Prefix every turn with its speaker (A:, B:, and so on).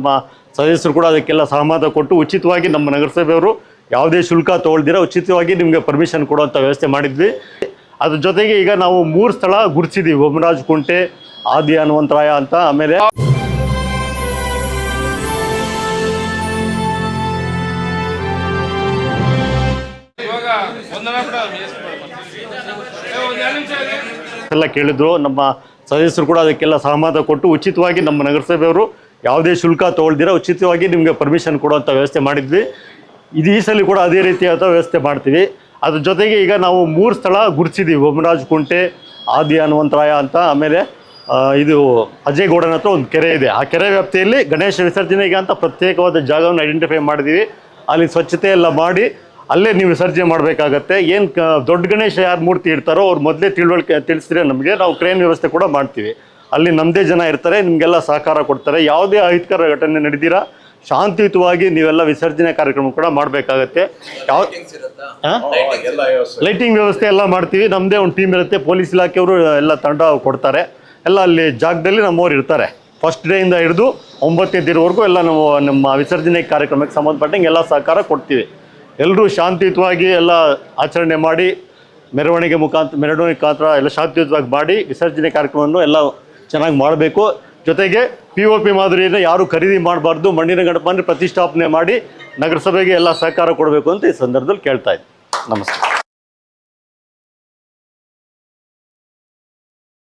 A: ನಮ್ಮ ಸದಸ್ಯರು ಕೂಡ ಅದಕ್ಕೆಲ್ಲ ಸಹಮತ ಕೊಟ್ಟು ಉಚಿತವಾಗಿ ನಮ್ಮ ನಗರಸಭೆಯವರು ಯಾವುದೇ ಶುಲ್ಕ ತೊಗೊಳ್ದಿರ ಉಚಿತವಾಗಿ ನಿಮಗೆ ಪರ್ಮಿಷನ್ ಕೊಡುವಂಥ ವ್ಯವಸ್ಥೆ ಮಾಡಿದ್ವಿ. ಅದ್ರ ಜೊತೆಗೆ ಈಗ ನಾವು ಮೂರು ಸ್ಥಳ ಗುರುತಿಸಿದ್ದೀವಿ ಬೊಮ್ಮರಾಜ್ ಕುಂಟೆ, ಆದಿ ಹನುಮಂತರಾಯ ಅಂತ ಆಮೇಲೆ ಎಲ್ಲ ಕೇಳಿದ್ರು. ನಮ್ಮ ಸದಸ್ಯರು ಕೂಡ ಅದಕ್ಕೆಲ್ಲ ಸಹಮತ ಕೊಟ್ಟು ಉಚಿತವಾಗಿ ನಮ್ಮ ನಗರಸಭೆಯವರು ಯಾವುದೇ ಶುಲ್ಕ ತೊಗೊಳ್ದಿರ ಉಚಿತವಾಗಿ ನಿಮಗೆ ಪರ್ಮಿಷನ್ ಕೊಡುವಂಥ ವ್ಯವಸ್ಥೆ ಮಾಡಿದ್ವಿ. ಇದು ಈ ಸಲ ಕೂಡ ಅದೇ ರೀತಿಯಾದ ವ್ಯವಸ್ಥೆ ಮಾಡ್ತೀವಿ. ಅದ್ರ ಜೊತೆಗೆ ಈಗ ನಾವು ಮೂರು ಸ್ಥಳ ಗುರುತಿಸಿದ್ದೀವಿ ಬೊಮ್ಮರಾಜ್ ಕುಂಟೆ, ಆದಿ ಹನುಮಂತರಾಯ ಅಂತ, ಆಮೇಲೆ ಇದು ಅಜಯ್ ಗೌಡನ ಹತ್ರ ಒಂದು ಕೆರೆ ಇದೆ. ಆ ಕೆರೆ ವ್ಯಾಪ್ತಿಯಲ್ಲಿ ಗಣೇಶ ವಿಸರ್ಜನೆಗೆ ಅಂತ ಪ್ರತ್ಯೇಕವಾದ ಜಾಗವನ್ನು ಐಡೆಂಟಿಫೈ ಮಾಡಿದ್ದೀವಿ ಅಲ್ಲಿ ಸ್ವಚ್ಛತೆ ಎಲ್ಲ ಮಾಡಿ ಅಲ್ಲೇ ನೀವು ವಿಸರ್ಜನೆ ಮಾಡಬೇಕಾಗತ್ತೆ. ಏನು ದೊಡ್ಡ ಗಣೇಶ ಯಾರು ಮೂರ್ತಿ ಇಡ್ತಾರೋ ಅವ್ರು ಮೊದಲೇ ತಿಳುವಳಿಕೆ ತಿಳಿಸಿದ್ರೆ ನಮಗೆ ನಾವು ಕ್ರೇನ್ ವ್ಯವಸ್ಥೆ ಕೂಡ ಮಾಡ್ತೀವಿ. ಅಲ್ಲಿ ನಮ್ಮದೇ ಜನ ಇರ್ತಾರೆ ನಿಮಗೆಲ್ಲ ಸಹಕಾರ ಕೊಡ್ತಾರೆ. ಯಾವುದೇ ಅಹಿತಕರ ಘಟನೆ ನಡೆದಿರಾ ಶಾಂತಿಯುತವಾಗಿ ನೀವೆಲ್ಲ ವಿಸರ್ಜನೆ ಕಾರ್ಯಕ್ರಮ ಕೂಡ ಮಾಡಬೇಕಾಗತ್ತೆ. ಯಾವ ಲೈಟಿಂಗ್ ವ್ಯವಸ್ಥೆ. ಎಲ್ಲ ಮಾಡ್ತೀವಿ. ನಮ್ಮದೇ ಒಂದು ಟೀಮ್ ಇರುತ್ತೆ. ಪೊಲೀಸ್ ಇಲಾಖೆಯವರು ಎಲ್ಲ ತಂಡ ಕೊಡ್ತಾರೆ. ಎಲ್ಲ ಅಲ್ಲಿ ಜಾಗದಲ್ಲಿ ನಮ್ಮವ್ರು ಇರ್ತಾರೆ. ಫಸ್ಟ್ ಡೇಯಿಂದ ಹಿಡಿದು ಒಂಬತ್ತನೇ ದಿನವರೆಗೂ ಎಲ್ಲ ನಾವು ನಮ್ಮ ವಿಸರ್ಜನೆ ಕಾರ್ಯಕ್ರಮಕ್ಕೆ ಸಂಬಂಧಪಟ್ಟಂಗೆ ಎಲ್ಲ ಸಹಕಾರ ಕೊಡ್ತೀವಿ. ಎಲ್ಲರೂ ಶಾಂತಿಯುತವಾಗಿ ಎಲ್ಲ ಆಚರಣೆ ಮಾಡಿ ಮೆರವಣಿಗೆ ಮುಖಾಂತರ ಮೆರವಣಿಗೆ ಮುಖಾಂತರ ಎಲ್ಲ ಶಾಂತಿಯುತವಾಗಿ ಮಾಡಿ ವಿಸರ್ಜನೆ ಕಾರ್ಯಕ್ರಮವನ್ನು ಎಲ್ಲ ಚೆನ್ನಾಗಿ ಮಾಡಬೇಕು. ಜೊತೆಗೆ ಪಿ ಒ ಪಿ ಮಾದರಿಯನ್ನು ಯಾರು ಖರೀದಿ ಮಾಡಬಾರ್ದು, ಮಣ್ಣಿನ ಗಣಪನ ಪ್ರತಿಷ್ಠಾಪನೆ ಮಾಡಿ ನಗರಸಭೆಗೆ ಎಲ್ಲ ಸಹಕಾರ ಕೊಡಬೇಕು ಅಂತ ಈ ಸಂದರ್ಭದಲ್ಲಿ ಕೇಳ್ತಾ ಇದ್ದೀನಿ ನಮಸ್ಕಾರ